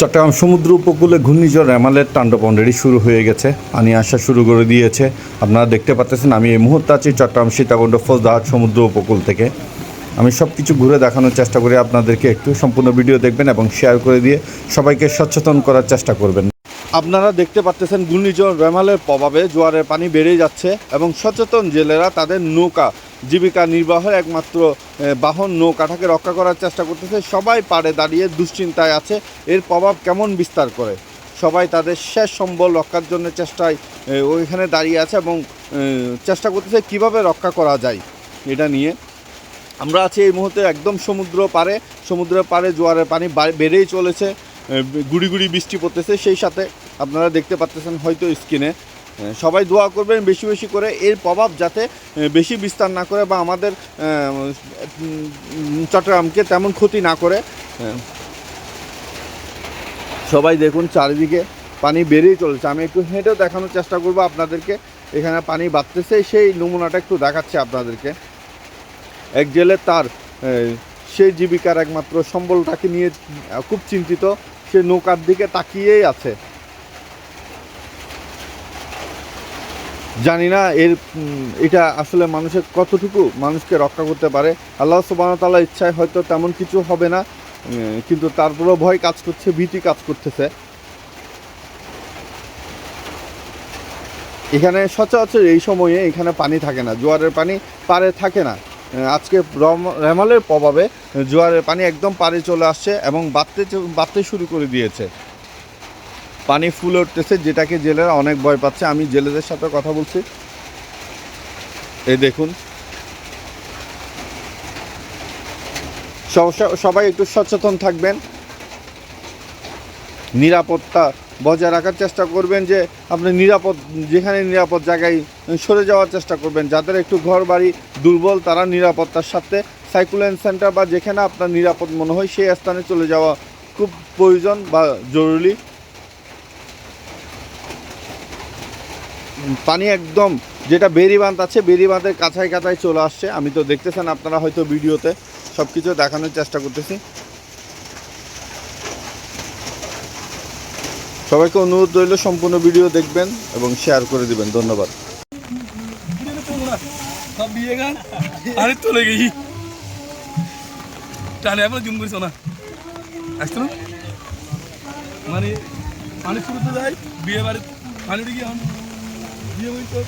চট্টগ্রাম সমুদ্র উপকূলে ঘূর্ণিঝড় রেমালের তাণ্ডব অলরেডি শুরু হয়ে গেছে। পানি আসা শুরু করে দিয়েছে। আপনারা দেখতে পাচ্ছেন আমি এই মুহূর্তে আছি চট্টগ্রাম সীতাকুণ্ড ফৌজদাহাট সমুদ্র উপকূল থেকে। আমি সব কিছু ঘুরে দেখানোর চেষ্টা করি, আপনাদেরকে একটু সম্পূর্ণ ভিডিও দেখবেন এবং শেয়ার করে দিয়ে সবাইকে সচেতন করার চেষ্টা করবেন। আপনারা দেখতে পাচ্ছেন ঘূর্ণিঝড় রেমালের প্রভাবে জোয়ারের পানি বেড়ে যাচ্ছে এবং সচেতন জেলেরা তাদের নৌকা জীবিকা নির্বাহের একমাত্র বাহন নৌকাটাকে রক্ষা করার চেষ্টা করতেছে। সবাই পাড়ে দাঁড়িয়ে দুশ্চিন্তায় আছে। এর প্রভাব কেমন বিস্তার করে? সবাই তাদের শেষ সম্বল রক্ষার জন্য চেষ্টায় ওইখানে দাঁড়িয়ে আছে এবং চেষ্টা করতেছে কীভাবে রক্ষা করা যায় এটা নিয়ে। আমরা আছি এই মুহূর্তে একদম সমুদ্র পারে সমুদ্রের পারে জোয়ারের পানি বেড়েই চলেছে। গুড়ি গুড়ি বৃষ্টি পড়তেছে। সেই সাথে আপনারা দেখতে পাচ্তেছেন হয়তো স্ক্রিনে। সবাই দোয়া করবেন বেশি বেশি করে। এর প্রভাব যাতে বেশি বিস্তার না করে বা আমাদের চট্টগ্রামকে তেমন ক্ষতি না করে। সবাই দেখুন চারিদিকে পানি বেড়েই চলেছে। আমি একটু হেঁটেও দেখানোর চেষ্টা করব আপনাদেরকে। এখানে পানি বাড়তেছে, সেই নমুনাটা একটু দেখাচ্ছে আপনাদেরকে। এক জেলে তার সেই জীবিকার একমাত্র সম্বলটাকে নিয়ে খুব চিন্তিত। সে নৌকার দিকে তাকিয়েই আছে। জানি না এর এটা আসলে মানুষের কতটুকু মানুষকে রক্ষা করতে পারে। আল্লাহ সুবাহ তাল্লাহ ইচ্ছায় হয়তো তেমন কিছু হবে না কিন্তু তারপরেও ভয় কাজ করছে, ভীতি কাজ করতেছে। এখানে সচরাচর এই সময়ে এখানে পানি থাকে না, জোয়ারের পানি পারে থাকে না। আজকে রম- রেমালের প্রভাবে জোয়ারের পানি একদম পারে চলে আসছে এবং বাড়তে বাড়তে শুরু করে দিয়েছে। পানি ফুল উঠতেছে, যেটাকে জেলেরা অনেক ভয় পাচ্ছে। আমি জেলেদের সাথে কথা বলছি। এই দেখুন। সবাই একটু সচেতন থাকবেন। নিরাপত্তা বজায় রাখার চেষ্টা করবেন যে, আপনি নিরাপদ, যেখানে নিরাপদ জায়গায় সরে যাওয়ার চেষ্টা করবেন। যাদের একটু ঘর বাড়ি দুর্বল, তারা নিরাপত্তার সাথে সাইকুলেন সেন্টার বা যেখানে আপনার নিরাপদ মনে হয়, সেই স্থানে চলে যাওয়া খুব প্রয়োজন বা জরুরি। পানি একদম যেটা বেরি বাঁধ আছে, বেরি বাঁধের কাছায় কাছায় চলে আসছে। আমি তো দেখতেছেন, আপনারা হয়তো ভিডিওতে সব কিছু দেখানোর চেষ্টা করতেছি। সবাইকে অনুরোধ রইল, সম্পূর্ণ ভিডিও দেখবেন এবং শেয়ার করে দিবেন। ধন্যবাদ। মানে পানি শুরুতে যাই, বিয়ে বাড়ি পানি উঠে গিয়ে এখন বিয়ে বাড়ি তো